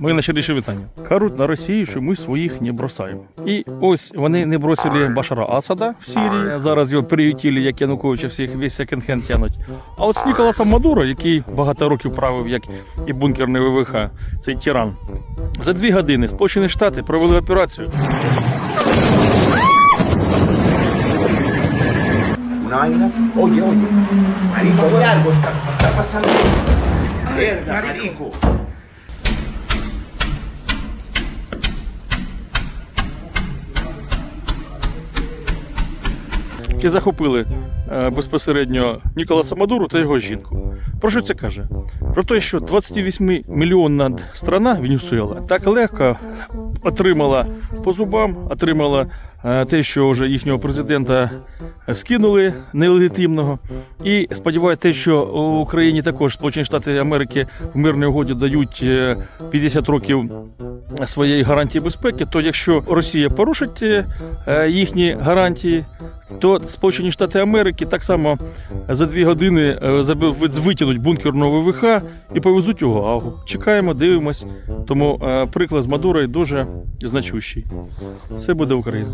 Моє найщиріше вітання. Кажуть на Росії, що ми своїх не бросаємо. І ось вони не бросили Башара Асада в Сирії. Зараз його приютили, як Януковича всіх весь секонд-хенд тянуть. А от з Ніколасом Мадуро, який багато років правив, як і бункерний ВВХ, цей тиран. За дві години Сполучені Штати провели операцію. Una vaina. Oye, oye. Marico, algo está, está. Які захопили е, безпосередньо Ніколаса Мадуру та його жінку. Про що це каже? Про те, що 28 мільйонна страна Венесуела так легко отримала по зубам, отримала те, що вже їхнього президента скинули нелегітимного. І сподіваюся, те, що у Україні також Сполучені Штати Америки в мирній угоді дають е, 50 років своєї гарантії безпеки, то якщо Росія порушить е, їхні гарантії, то Сполучені Штати Америки так само за дві години е, витягнуть бункерного ВВХ і повезуть його Гаагу. Чекаємо, дивимось. Тому е, приклад з Мадурою дуже значущий. Все буде Україна.